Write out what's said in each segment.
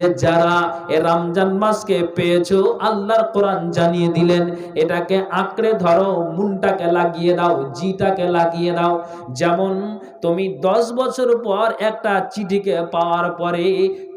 যারা এ রমজান মাসকে পেয়েছ, আল্লাহর কোরআন জানিয়ে দিলেন, এটাকে আঁকড়ে ধরো, মুনটাকে লাগিয়ে দাও, জিটাকে লাগিয়ে দাও। যেমন তুমি দশ বছর পর একটা চিঠিকে পাওয়ার পরে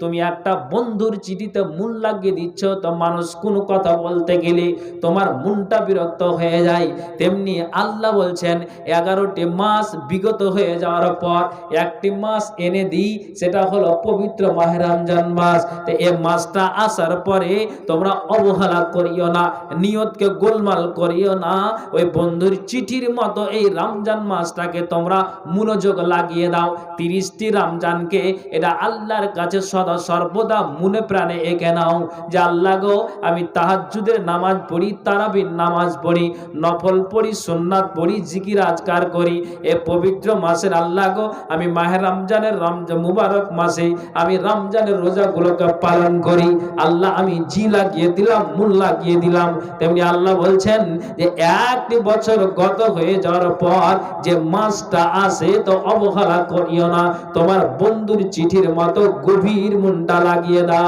তুমি একটা বন্ধুর চিঠিতে মূল লাগিয়ে দিচ্ছ, তো মানুষ কোনো কথা বলতে গেলে তোমার মনটা বিরক্ত হয়ে যায়। তেমনি আল্লাহ বলছেন, এগারোটি মাস বিগত হয়ে যাওয়ার পর একটি মাস এনে দিই, সেটা হলো পবিত্র মাহে রমজান মাস। তো এই মাসটা আসার পরে তোমরা অবহেলা করিও না, নিয়তকে গোলমাল করিও না, ওই বন্ধুর চিঠির মতো এই রমজান মাসটাকে তোমরা মনোযোগ লাগিয়ে দাও। তিরিশটি রমজানকে এটা আল্লাহর কাছে সদা সর্বদা মনে প্রাণে এঁকে নাও যে আল্লাহ গো, আমি তাহাজ্জুদের নামাজ পড়ি, তারাবির নামাজ পড়ি, নফল পড়ি, সুন্নাত পড়ি, জিকির আজকার করি। এ পবিত্র মাসের আল্লাহ গো, আমি মাহের রমজানের রমজান মুবারক মাসে আমি রমজানের রোজাগুলোকে পালন করি। আল্লাহ আমি জি লাগিয়ে দিলাম, মূল লাগিয়ে দিলাম। তেমনি আল্লাহ বলছেন যে একটি বছর গত হয়ে যাওয়ার পর যে মাসটা আসে, তো অবহেলা করিও না। তোমার বন্ধুর চিঠির মতো গভীর মনটা লাগিয়ে দাও।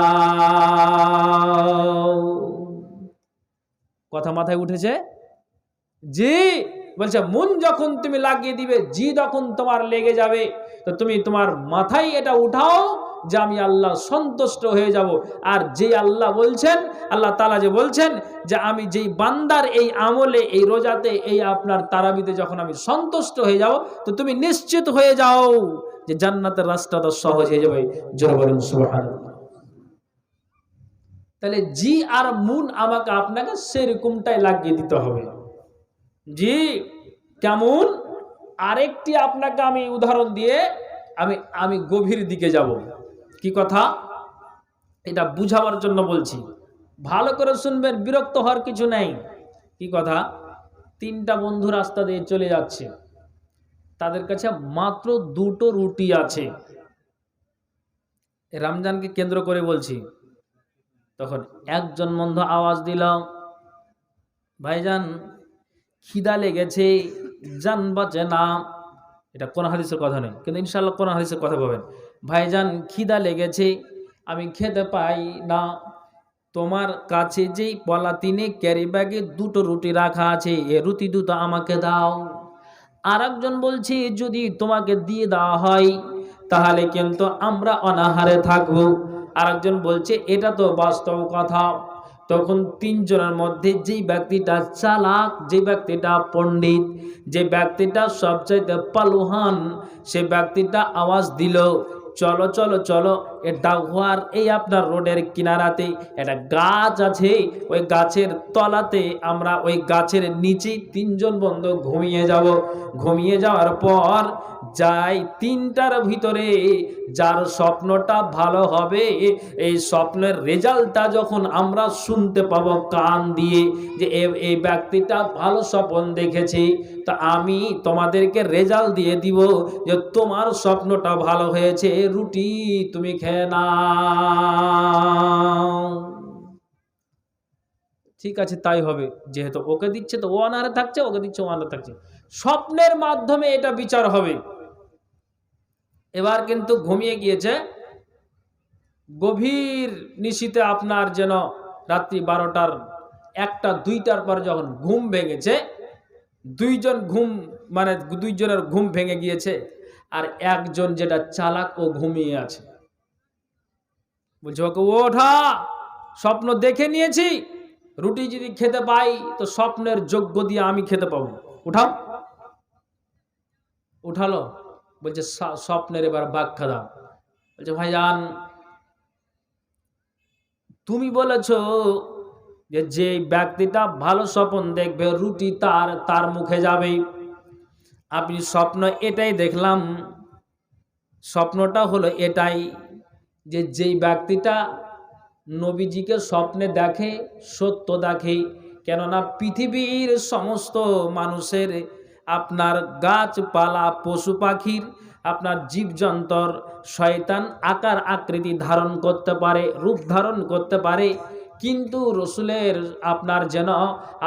কথা মাথায় উঠেছে? জি, বলছে, মন যখন তুমি লাগিয়ে দিবে, জি যখন তোমার লেগে যাবে, তো তুমি তোমার মাথায় এটা উঠাও যে আমি আল্লাহ সন্তুষ্ট হয়ে যাব। আর যে আল্লাহ বলছেন, আল্লাহ তালা যে বলছেন যে আমি যেই বান্দার এই আমলে, এই রোজাতে, এই আপনার তারাবিতে যখন আমি সন্তুষ্ট হয়ে যাব, তো তুমি নিশ্চিত হয়ে যাও যে জান্নাতের রাস্তাটা সহজ হয়ে যাবে। তাহলে জি আর মুন আমাকে আপনাকে সেরকমটাই লাগিয়ে দিতে হবে। জি, কেমন? আরেকটি আপনাকে আমি উদাহরণ দিয়ে আমি আমি গভীর দিকে যাব। কি কথা? এটা বুঝাবার জন্য বলছি। ভালো করে শুনবেন, বিরক্ত হওয়ার কিছু নেই। কি কথা? তিনটা বন্ধু রাস্তা দিয়ে চলে যাচ্ছে। তাদের কাছে মাত্র দুটো রুটি আছে। রমজানকে কেন্দ্র করে বলছি। তখন একজন বন্ধু আওয়াজ দিল, ভাইজান, খিদা লেগেছে জান বাঁচে না। এটা কোন হাদিসের কথা নেই কিন্তু ইনশাল্লাহ কোন হাদিসের কথা পাবেন ভাইজান খিদা লেগেছে, আমি খেতে পাই না। তোমার কাছে যেই পলাতিনে ক্যারি ব্যাগে দুটো রুটি রাখা আছে, এ রুটি দুটো আমাকে দাও। আর একজন বলছে, যদি তোমাকে দিয়ে দেওয়া হয়, তাহলে কিন্তু আমরা অনাহারে থাকব। আর একজন বলছে, এটা তো বাস্তব কথা। তখন তিনজনের মধ্যে যেই ব্যক্তিটা চালাক যে ব্যক্তিটা পণ্ডিত, যে ব্যক্তিটা সবচাইতে পালুহান, সে ব্যক্তিটা আওয়াজ দিল চলো চলো চলো। এ ডাকওয়ার এই আপনার রোডের কিনারাতে একটা গাছ আছে। ওই গাছের তলাতে আমরা ওই গাছের নিচেই তিনজন বন্ধু ঘুমিয়ে যাব। ঘুমিয়ে যাওয়ার পর যাই তিনটার ভিতরে যার স্বপ্নটা ভালো হবে, এই স্বপ্নের রেজাল্টটা যখন আমরা শুনতে পাবো কান দিয়ে যে এই ব্যক্তিটা ভালো স্বপ্ন দেখেছে, তা আমি তোমাদেরকে রেজাল্ট দিয়ে দিব যে তোমার স্বপ্নটা ভালো হয়েছে, রুটি তুমি খেয়ে ঠিক আছে, তাই হবে। যেহেতু ওকে দিচ্ছে, তো ও অনারে থাকছে, ওকে দিচ্ছে, ও অনারে থাকছে। স্বপ্নের মাধ্যমে এটা বিচার হবে। এবার কিন্তু ঘুমিয়ে গিয়েছে। গভীর নিশীতে আপনার যেন রাত্রি বারোটার একটা, দুইটার পর যখন ঘুম ভেঙেছে, দুইজন ঘুম মানে দুইজনের ঘুম ভেঙে গিয়েছে, আর একজন যেটা চালাক, ও ঘুমিয়ে আছে। বলছে, ওকে, ওঠা স্বপ্ন দেখে নিয়েছি। রুটি যদি খেতে পাই, তো স্বপ্নের যোগ্য দিয়ে আমি খেতে পাবো। উঠাও। উঠালো। বলছে "স্ব- স্বপ্নের এবার ব্যাখ্যা দাও। বলছে, ভাইজান, তুমি বলেছ যে যে ব্যক্তিটা ভালো স্বপ্ন দেখবে, রুটি তার তার মুখে যাবে। আপনি স্বপ্ন এটাই দেখলাম। স্বপ্নটা হলো এটাই। যে যেই ব্যক্তিটা নবীজিকে স্বপ্নে দেখে, সত্য দেখে, কেননা পৃথিবীর সমস্ত মানুষের আপনার গাছপালা, পশু পাখির, আপনার জীবজন্তর শয়তান আকার আকৃতি ধারণ করতে পারে, রূপ ধারণ করতে পারে, কিন্তু রসুলের আপনার যেন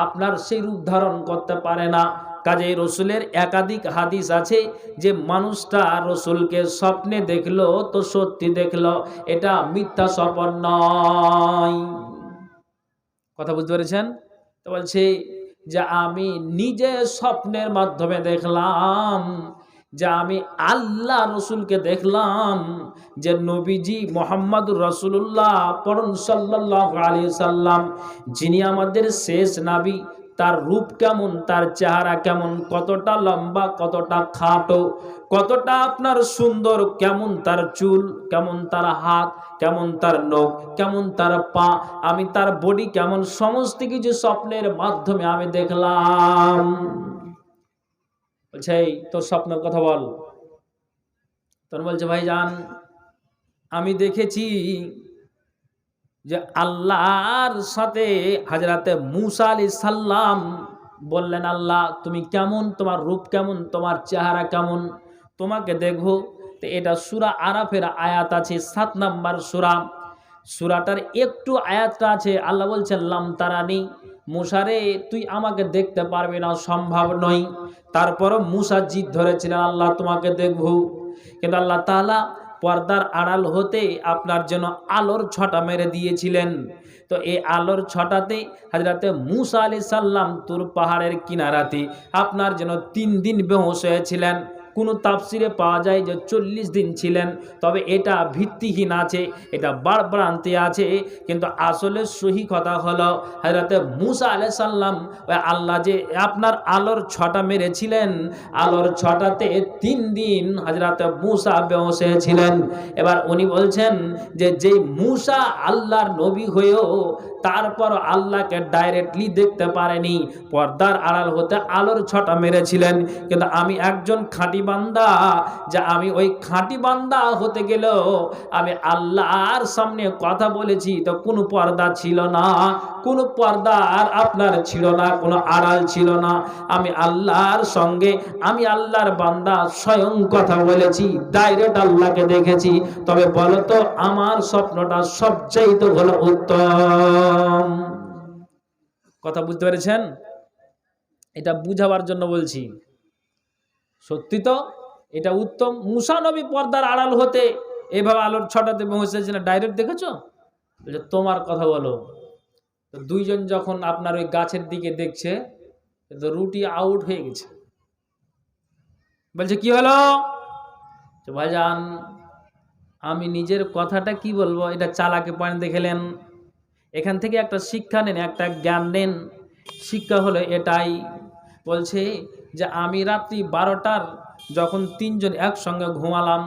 আপনার সেই রূপ ধারণ করতে পারে না। কাজে রসুলের একাধিক হাদিস আছে যে মানুষটা রসুলকে স্বপ্নে দেখল, তো সত্যি দেখল, এটা মিথ্যা স্বপন নয়। কথা বুঝতে পেরেছেন? তো বলছে যে আমি নিজে স্বপ্নের মাধ্যমে দেখলাম, যে আমি আল্লাহ রসুলকে দেখলাম, যে নবীজি মোহাম্মদুর রসুল্লাহ পরম সাল্লাহ আলী সাল্লাম, যিনি আমাদের শেষ নাবি তার রূপ কেমন, তার চেহারা কেমন, কতটা লম্বা, কতটা খাটো, কতটা আপনার সুন্দর, কেমন তার চুল, কেমন তার হাত, কেমন তার নখ, কেমন তার পা, আমি তার বডি কেমন, সমস্ত কিছু স্বপ্নের মাধ্যমে আমি দেখলাম। বলছে তোর স্বপ্নের কথা বল। তোর বলছে ভাই যান আমি দেখেছি যে আল্লাহর সাথে হাজরাতে মুসা আলি সাল্লাম বললেন, আল্লাহ, তুমি কেমন? তোমার রূপ কেমন? তোমার চেহারা কেমন? তোমাকে দেখব তো এটা সুরা আরাফের আয়াত আছে, সাত নাম্বার সুরা। সুরাটার একটু আয়াতটা আছে, আল্লাহ বলছেন, লাম তারানি মুসারে তুই আমাকে দেখতে পারবি না, সম্ভব নয়। তারপরও মুসা জিদ ধরেছিলেন, আল্লাহ, তোমাকে দেখব। কিন্তু আল্লাহ তাআলা পর্দার আড়াল হতে আপনার জন্য আলোর ছটা মেরে দিয়েছিলেন। তো এই আলোর ছটাতে হাজরাতে মুসা আলি সাল্লাম তুর পাহাড়ের কিনারাতে আপনার জন্য তিন দিন বেহোশ হয়েছিলেন। কোনো তাফসিরে পাওয়া যায় যে চল্লিশ দিন ছিলেন, তবে এটা ভিত্তিহীন আছে, এটা বাড়বাড়ান্তি আছে। কিন্তু আসলে সহি কথা হলো হাজরাতে মুসা আলাই সাল্লাম আল্লাহ যে আপনার আলোর ছটা মেরেছিলেন, আলোর ছটাতে তিন দিন হাজরাতে মুসা বেহসে ছিলেন। এবার উনি বলছেন যে, যেই মুসা আল্লাহর নবী হয়েও তারপর আল্লাহকে ডাইরেক্টলি দেখতে পারেনি। পর্দার আড়াল হতে আলোর ছটা মেরেছিলেন। কিন্তু আমি একজন খাঁটি বান্দা, যে আমি ওই খাঁটি বান্দা হতে গেলেও আমি আল্লাহর সামনে কথা বলেছি। তো কোনো পর্দা ছিল না, কোনো পর্দা আর আপনার ছিল না, কোনো আড়াল ছিল না। আমি আল্লাহর সঙ্গে, আমি আল্লাহর বান্দা স্বয়ং কথা বলেছি ডাইরেক্ট আল্লাহকে দেখেছি। তবে বলো তো আমার স্বপ্নটা সবচাইতে হলো উত্তম কথা বুঝতে পেরেছেন? এটা বুঝাবার জন্য বলছি। সত্যি তো, এটা উত্তম। মুসা নবী পর্দার আড়াল হতে এভাবে আলোর ছটাতে পৌঁছেছে না ডাইরেক্ট দেখেছ তোমার কথা বলো। তো দুইজন যখন আপনার ওই গাছের দিকে দেখছে, তো রুটি আউট হয়ে গেছে। বলছে, কি হলো? ভাইজান, আমি নিজের কথাটা কি বলব? এটা চালাকে পয়েন্ট দেখেলেন এখান থেকে একটা শিক্ষা নেন, একটা জ্ঞান নেন। শিক্ষা হলো এটাই। বলছে যে, আমি রাত্রি বারোটার যখন তিনজন একসঙ্গে ঘুমালাম,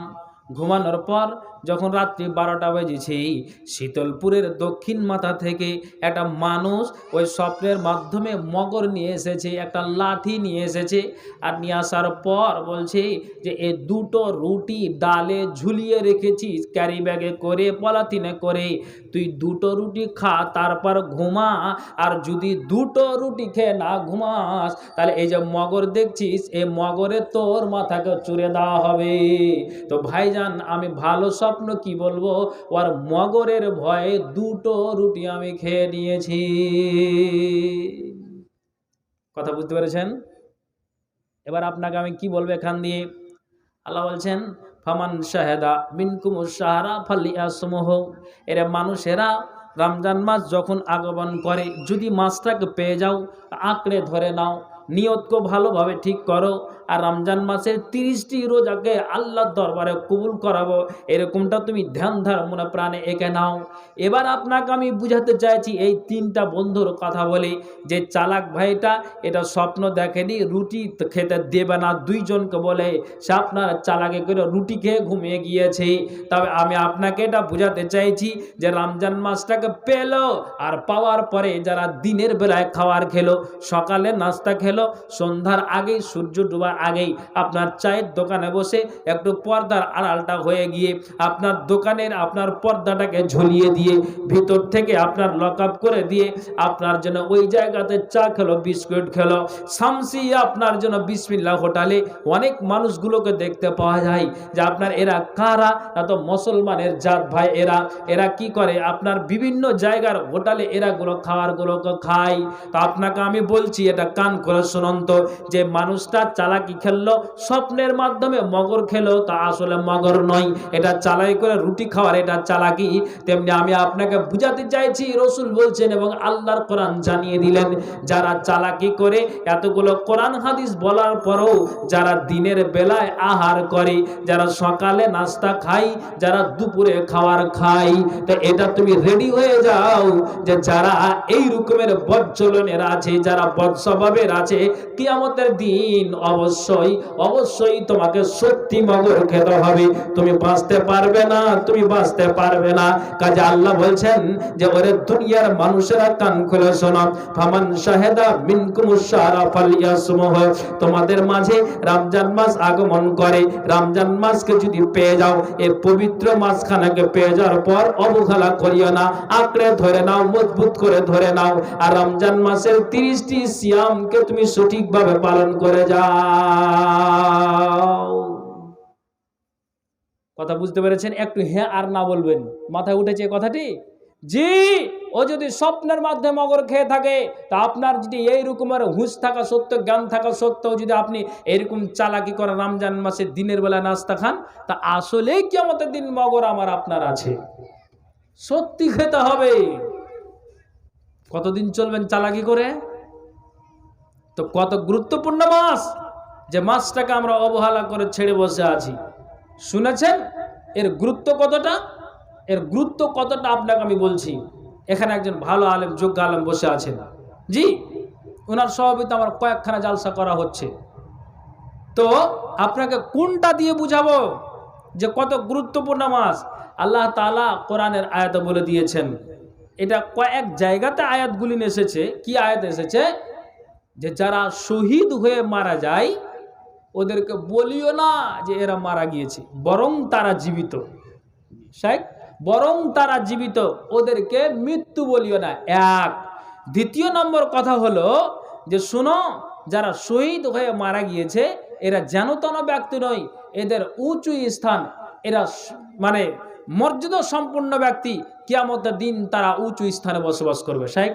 ঘুমানোর পর যখন রাত্রি বারোটা বেজেছে শীতলপুরের দক্ষিণ মাথা থেকে একটা মানুষ ওই স্বপ্নের মাধ্যমে মগর নিয়ে এসেছে, একটা লাঠি নিয়ে এসেছে আর নিয়ে আসার পর বলছে যে, এ দুটো রুটি ডালে ঝুলিয়ে রেখেছিস ক্যারি ব্যাগে করে পলাথিনে করে তুই দুটো রুটি খা, তারপর ঘুমা। আর যদি দুটো রুটি খেয়ে না ঘুমাস, তাহলে এই যে মগর দেখছিস এই মগরে তোর মাথাকে চুরে দেওয়া হবে। তো ভাইজান, আমি ভালো স্বপ্ন কি বলব? ওর মগরের ভয়ে দুটো রুটি আমি খেয়ে নিয়েছি। কথা বুঝতে পেরেছেন? এবার আপনাকে আমি কি বলব এখান দিয়ে? আল্লাহ বলছেন, ফামান শাহেদা মিনকুমুর সাহারা ফালিয়া সমূহ এরা মানুষেরা রমজান মাস যখন আগমন করে, যদি মাছটাকে পেয়ে যাও, আঁকড়ে ধরে নাও, নিয়তকে ভালোভাবে ঠিক করো আর রমজান মাসের তিরিশটি রোজাকে আল্লাহর দরবারে কবুল করাবো, এরকমটা তুমি ধ্যান ধারমনা প্রাণে এঁকে নাও। এবার আপনাকে আমি বুঝাতে চাইছি, এই তিনটা বন্ধুর কথা বলি। যে চালাক ভাইটা এটা স্বপ্ন দেখেনি, রুটি খেতে দেবে না, দুইজনকে বলে, সে আপনার চালাকে করে রুটি খেয়ে ঘুমিয়ে গিয়েছে। তবে আমি আপনাকে এটা বুঝাতে চাইছি যে রমজান মাসটাকে পেল আর পাওয়ার পরে যারা দিনের বেলায় খাওয়ার খেলো, সকালে নাস্তা খেলো, সন্ধ্যার আগেই সূর্য ডোবার আগেই আপনার চায়ের দোকানে বসে একটু পর্দার আড়ালটা হয়ে গিয়ে আপনার দোকানের, আপনার পর্দাটাকে ঝুলিয়ে দিয়ে ভিতর থেকে আপনার লক আপ করে দিয়ে আপনার জন্য ওই জায়গাতে চা খেলো, বিস্কুট খেলো। শামসি আপনার জন্য বিসমিল্লা হোটেলে অনেক মানুষগুলোকে দেখতে পাওয়া যায় যে আপনার এরা কারা, না তো মুসলমানের জাত ভাই এরা এরা কি করে? আপনার বিভিন্ন জায়গার হোটেলে এরা গুলো খাওয়ার গুলোকে খায়। তো আপনাকে আমি বলছি, এটা কান করে শুনুন তো, যে মানুষটা চালাকি খেললো? স্বপ্নের মাধ্যমে মগর খেলো, তা আসলে মগর নয়। এটা চালাই করে রুটি খাওয়ার, এটা চালাকি। তেমনি আমি আপনাকে বুঝাতে চাইছি, রসুল বলছেন এবং আল্লাহর কোরআন জানিয়ে দিলেন, যারা চালাকি করে, এতগুলো কোরআন হাদিস বলার পরও যারা দিনের বেলায় আহার করে, যারা সকালে নাস্তা খাই যারা দুপুরে খাওয়ার খাই তো এটা তুমি রেডি হয়ে যাও যে যারা এই রকমের বজ্জলনের আছে, যারা বৎস্বভাবের আছে, কিয়ামতের দিন অবশ্যই অবশ্যই তোমাকে সত্যি মগর খেতে হবে। তুমি বাঁচতে পারবে না, তুমি বাঁচতে পারবে না। কাজে আল্লাহ বলছেন যে, ওরে দুনিয়ার মানুষেরা কান খুলে শোনো। ফামান শাহেদা মিনকুম শাহরা ফালিয়াসমহ। তোমাদের মাঝে রমজান মাস আগমন করে। রমজান মাসকে যদি পেয়ে যাও এই পবিত্র মাসখানাকে পেয়ে যাওয়ার পর অবহেলা করিও না। আঁকড়ে ধরে নাও, মজবুত করে ধরে নাও। আর রমজান মাসের তিরিশটি সিয়ামকে তুমি সঠিকভাবে পালন করে যাও। কথা বুঝতে পেরেছেন? একটু হ্যাঁ আর না বলবেন। মাথায় উঠেছে কথাটি? জি, ও যদি স্বপ্নের মাধ্যমে মগর খেয়ে থাকে, তা আপনার যদি এই রকমের হুঁশ থাকা সত্য, জ্ঞান থাকা সত্ত্বেও যদি আপনি এরকম চালাকি করে রমজান মাসে দিনের বেলা নাস্তা খান, তা আসলেই কি আমাদের দিন মগর আমার আপনার আছে। সত্যি খেতে হবে। কতদিন চলবেন চালাকি করে? তো কত গুরুত্বপূর্ণ মাস। যে মাছটাকে আমরা অবহেলা করে ছেড়ে বসে আছি। শুনেছেন? এর গুরুত্ব কতটা? এর গুরুত্ব কতটা আপনাকে আমি বলছি। এখানে একজন ভালো আলেম, যোগ্য আলেম বসে আছেন। জি ওনার সভাপতি আমার কয়েকখানা জালসা করা হচ্ছে। তো আপনাকে কোনটা দিয়ে বুঝাবো? যে কত গুরুত্বপূর্ণ মাস আল্লাহ তালা কোরআনের আয়াত বলে দিয়েছেন। এটা কয়েক জায়গাতে আয়াতগুলি এসেছে। কি আয়াত এসেছে? যে যারা শহীদ হয়ে মারা যায় ওদেরকে বলিও না যে এরা মারা গিয়েছে, বরং তারা জীবিত। শেখ বরং তারা জীবিত, ওদেরকে মৃত্যু বলিও না। এক। দ্বিতীয় নম্বর কথা হলো যে, শুনো, যারা শহীদ হয়ে মারা গিয়েছে, এরা যেন তেন ব্যক্তি নয়, এদের উঁচু স্থান, এরা মানে মর্যাদা সম্পূর্ণ ব্যক্তি, কিয়ামতের দিন তারা উঁচু স্থানে বসবাস করবে। শেখ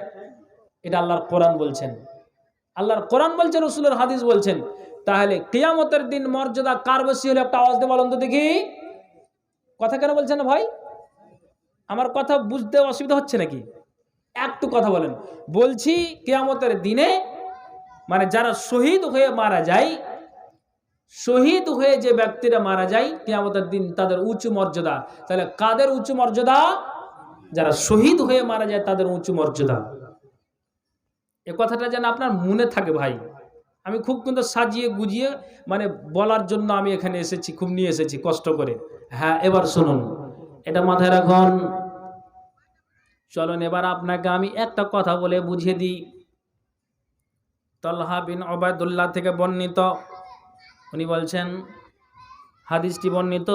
এটা আল্লাহর কোরআন বলছেন। আল্লাহর কোরআন বলছেন, রসুলের হাদিস বলছেন তাহলে কিয়ামতের দিন মর্যাদা কার বেশি হলে একটা আওয়াজ দিয়ে বলুন তো দেখি। কথা কেন বলছেন ভাই? আমার কথা বুঝতে অসুবিধা হচ্ছে নাকি? একটু কথা বলেন। বলছি কেয়ামতের দিনে মানে যারা শহীদ হয়ে মারা যায়, শহীদ হয়ে যে ব্যক্তিরা মারা যায়, কেয়ামতের দিন তাদের উঁচু মর্যাদা। তাহলে কাদের উঁচু মর্যাদা? যারা শহীদ হয়ে মারা যায় তাদের উঁচু মর্যাদা। এ কথাটা যেন আপনার মনে থাকে ভাই। আমি খুব কিন্তু সাজিয়ে গুজিয়ে মানে বলার জন্য আমি এখানে এসেছি, খুব নিয়ে এসেছি, কষ্ট করে। হ্যাঁ এবার শুনুন। এটা মাথায় রাখুন। চলুন, এবার আপনাকে আমি একটা কথা বলে বুঝিয়ে দিই। তলহা বিন অবায়দুল্লাহ থেকে বর্ণিত, উনি বলছেন, হাদিসটি বর্ণিত,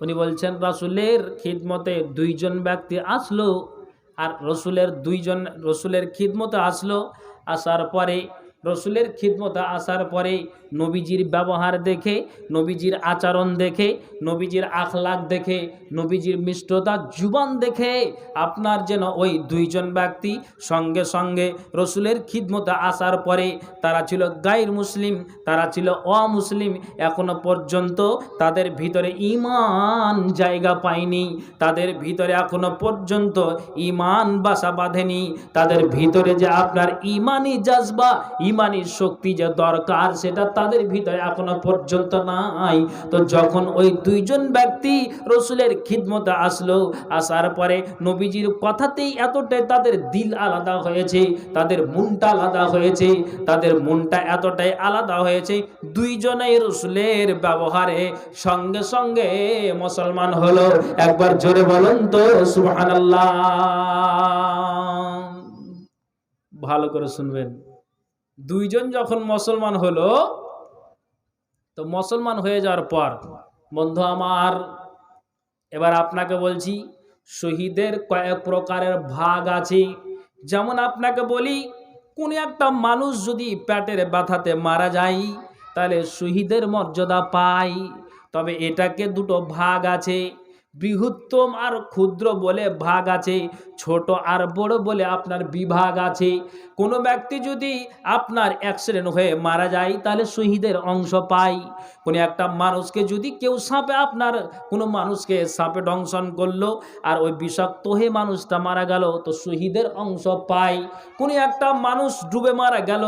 উনি বলছেন, রাসুলের খিদমতে দুইজন ব্যক্তি আসলো, আর রসুলের দুইজন, রসুলের খিদমতে আসলো, আসার পরে রসুলের খিদমতে আসার পরে নবীজির ব্যবহার দেখে, নবীজির আচরণ দেখে, নবীজির আখলাক দেখে, নবীজির মিষ্টতা জুবান দেখে আপনার যেন ওই দুইজন ব্যক্তি সঙ্গে সঙ্গে রসুলের খিদমতে আসার পরে তারা ছিল গাইর মুসলিম, তারা ছিল অমুসলিম, এখনও পর্যন্ত তাদের ভিতরে ইমান জায়গা পায়নি, তাদের ভিতরে এখনও পর্যন্ত ইমান বাসা বাঁধেনি, তাদের ভিতরে যে আপনার ইমানই জাজবা ইমানি শক্তি যে দরকার, সেটা তাদের ভিতরে এখনও পর্যন্ত নাই। তো যখন ওই দুইজন ব্যক্তি রসুলের খিদমতে আসলো, আসার পরে নবীজির কথাতেই এতটাই তাদের দিল আলাদা হয়েছে, তাদের মনটা আলাদা হয়েছে, তাদের মনটা এতটাই আলাদা হয়েছে, দুইজনেই রসুলের ব্যবহারে সঙ্গে সঙ্গে মুসলমান হলো। একবার জোরে বলুন তো, সুবহানাল্লাহ। ভালো করে শুনবেন। দুইজন যখন মুসলমান হলো, তো মুসলমান হয়ে যাওয়ার পর, বন্ধু আমার, এবার আপনাকে বলছি, শহীদের কয়েক প্রকারের ভাগ আছে। যেমন আপনাকে বলি, কোন একটা মানুষ যদি পেটের ব্যথাতে মারা যায়, তাহলে শহীদের মর্যাদা পায়। তবে এটাকে দুটো ভাগ আছে, বৃহত্তম আর ক্ষুদ্র বলে ভাগ আছে। ছোট আর বড় বলে আপনার বিভাগ আছে। কোনো ব্যক্তি যদি আপনার অ্যাক্সিডেন্ট হয়ে মারা যায়, তাহলে শহীদের অংশ পায়। কোনো একটা মানুষকে যদি কেউ সাপে, আপনার কোনো মানুষকে সাপে দংশন করল আর ওই বিষাক্ত হয়ে মানুষটা মারা গেল, তো শহীদের অংশ পায়। কোনো একটা মানুষ ডুবে মারা গেল,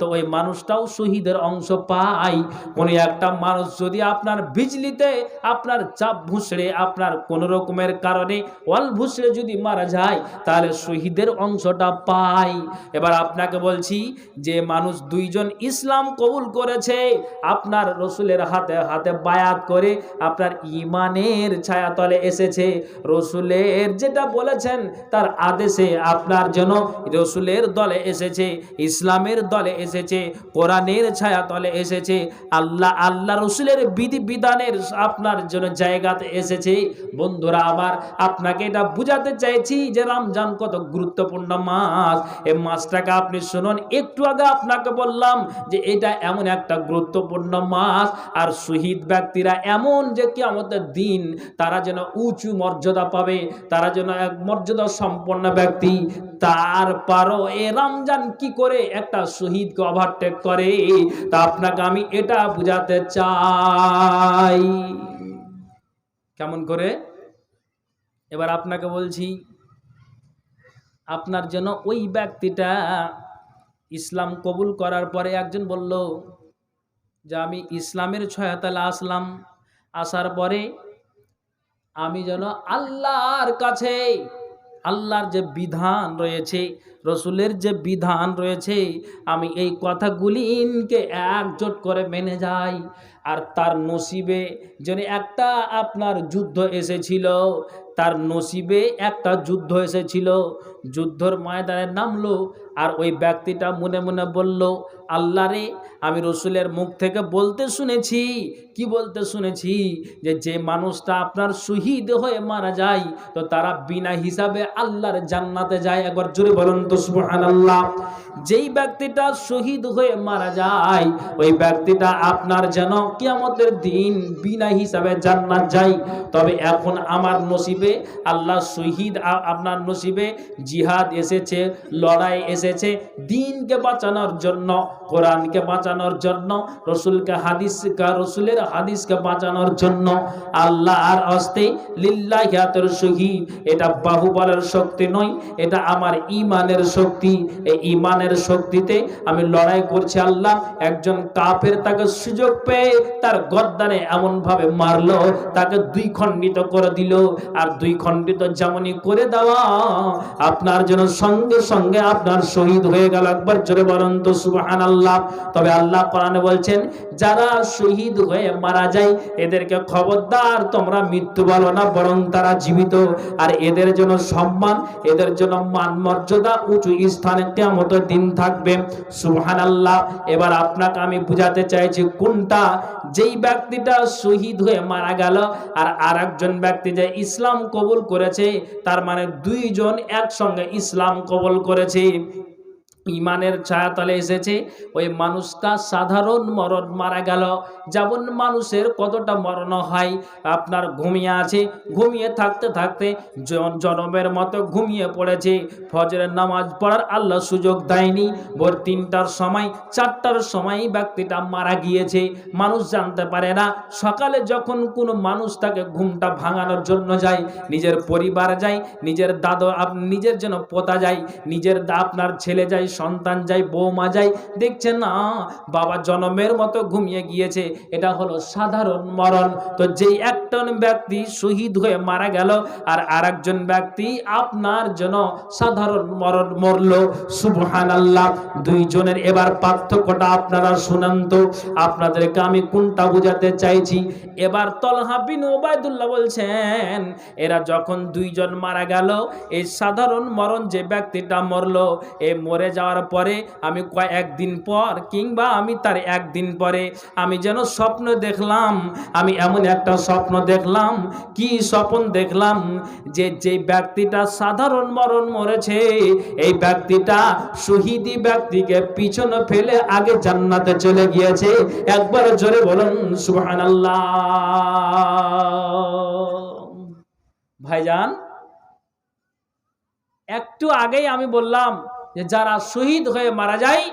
তো ওই মানুষটাও শহীদের অংশ পায়। কোনো একটা মানুষ যদি আপনার বিজলিতে আপনার চাপ ভুসড়ে, আপনার কোনো রকমের কারণে ওয়াল ভুসড়ে যদি মারা যায় তাহলে শহীদের অংশটা পায় এবার আপনাকে বলছি, যে মানুষ দুইজন ইসলাম কবুল করেছে, আপনার রসুলের হাতে হাতে বায়াত করে আপনার ইমানের ছায়াতলে এসেছে। রসুলের যেটা বলেছেন, তার আদেশে আপনার জন্য রসুলের দলে এসেছে, ইসলামের দলে এসেছে, কোরআনের ছায়াতলে এসেছে। আল্লাহ আল্লাহ রসুলের বিধি বিধানের আপনার জন্য জায়গাতে এসেছে। বন্ধুরা আবার আপনাকে এটা বুঝাতে চাইছি যে রমজান কত গুরুত্বপূর্ণ মাস, এই মাসটাকে আপনি শুনুন, একটু আগে আপনাকে বললাম যে এটা এমন একটা গুরুত্বপূর্ণ মাস, আর শহীদ ব্যক্তিরা এমন যে কি আমাদের দিন, তারা যেন উঁচু মর্যাদা পাবে, তারা যেন এক মর্যাদা সম্পন্ন ব্যক্তি তারপরও এ রমজান কি করে একটা শহীদকে ওভারটেক করে? তা আপনাকে আমি এটা বুঝাতে চাই। কেমন করে? এবার আপনাকে বলছি আপনার যেন ওই ব্যক্তিটা ইসলাম কবুল করার পরে একজন বলল, যে আমি ইসলামের ছয়াতলা আসলাম। আসার পরে আমি যেন আল্লাহর কাছে, আল্লাহর যে বিধান রয়েছে, রসুলের যে বিধান রয়েছে, আমি এই কথাগুলিকে একজোট করে মেনে যাই। আর তার নসিবে যেন একটা আপনার যুদ্ধ এসেছিল তার নসিবে একটা যুদ্ধ এসেছিল। যুদ্ধর ময়দানে নামলো আর ওই ব্যক্তিটা মনে মনে বলল আল্লাহ রে আমি রসুলের মুখ থেকে বলতে শুনেছি। কি বলতে শুনেছি? যে যে মানুষটা আপনার শহীদ হয়ে মারা যায়, তো তারা বিনা হিসাবে আল্লাহর জান্নাতে যায়। একবার জোরে বলুন তো, সুবহানাল্লাহ। যেই ব্যক্তিটা শহীদ হয়ে মারা যায়, ওই ব্যক্তিটা আপনার যেন কিয়ামতের দিন বিনা হিসাবে জান্নাত যায়। তবে এখন আমার নসিবে আল্লাহ শহীদ আপনার নসিবে জিহাদ এসেছে, লড়াই এসেছে। দিনকে বাঁচানোর জন্য কোরআনকে বাঁচানোর জন্য, রসুলকে হাদিস রসুলের হাদিসকে বাঁচানোর জন্য আল্লাহ আর অস্তে লিল্লাহিয়াতের শহীদ। এটা বাহুবলের শক্তি নয়, এটা আমার ইমানের শক্তি। এই ইমানের শক্তিতে আমি লড়াই করছি আল্লাহ, একজন কাফের তাকে সুযোগ পেয়ে তার গদ্দানে এমন ভাবে মারলো, তাকে দুই খণ্ডিত করে দিল। আর দুই খণ্ডিত যেমনই করে দেওয়া, আপনার জন্য সঙ্গে সঙ্গে আপনার শহীদ হয়ে গেল। একবার জোরে বলুন তো আল্লাহ। তবে আল্লাহ কোরআনে বলছেন, যারা শহীদ হয়ে মারা যায়, এদেরকে খবরদার, তোমরা মৃত্যু বলো না, বরং তারা জীবিত। আর এদের জন্য সম্মান, এদের জন্য মান মর্যাদা উঁচু স্থানে কেমত দিন থাকবে। সুবহান আল্লাহ এবার আপনাকে আমি বুঝাতে চাইছি, কোনটা? যেই ব্যক্তিটা শহীদ হয়ে মারা গেল, আর আর একজন ব্যক্তি যে ইসলাম কবুল করেছে, তার মানে দুইজন একসঙ্গে ইসলাম কবুল করেছে। ইমানের ছায়াতলে এসেছে। ওই মানুষটা সাধারণ মরণ মারা গেল। যেমন মানুষের কতটা মরণ হয়, আপনার ঘুমিয়ে আছে। ঘুমিয়ে থাকতে থাকতে জন- জনমের মতো ঘুমিয়ে পড়েছে। ফজরের নামাজ পড়ার আল্লাহ সুযোগ দেয়নি। ভোর তিনটার সময়, চারটার সময় ব্যক্তিটা মারা গিয়েছে। মানুষ জানতে পারে না, সকালে যখন কোনো মানুষ তাকে ঘুমটা ভাঙানোর জন্য যায়, নিজের পরিবার যায়, নিজের দাদু নিজের যেন পোতা যায়, নিজের আপনার ছেলে যায় সন্তান যায়, বৌমা যায় দেখছেন না, বাবা জনমের মতো ঘুমিয়ে গিয়েছে। এটা হলো সাধারণ মরণ। তো যেই একজন ব্যক্তি শহীদ হয়ে মারা গেল আর আরেকজন ব্যক্তি আপনার জন্য সাধারণ মরণ মরল। সুবহান আল্লাহ দুইজনের এবার পার্থক্যটা আপনারা শুনান তো আপনাদেরকে আমি কোনটা বোঝাতে চাইছি? এবার তলহা বিন ওবায়দুল্লাহ বলছেন, এরা যখন দুইজন মারা গেল, এই সাধারণ মরণ যে ব্যক্তিটা মরলো, এ মরে যাওয়ার পরে আমি কয়েকদিন পর কিংবা আমি তার একদিন পরে আমি যেন স্বপ্ন দেখলাম, আমি এমন একটা স্বপ্ন দেখলাম, কি স্বপ্ন দেখলাম যে যে ব্যক্তিটা সাধারণ মরণ মরেছে, এই ব্যক্তিটা শহীদি ব্যক্তিকে পিছনে ফেলে আগে জান্নাতে চলে গিয়েছে। একবার জোরে বলুন, সুবহানাল্লাহ। ভাইজান, একটু আগেই আমি বললাম যে যারা শহীদ হয়ে মারা যায়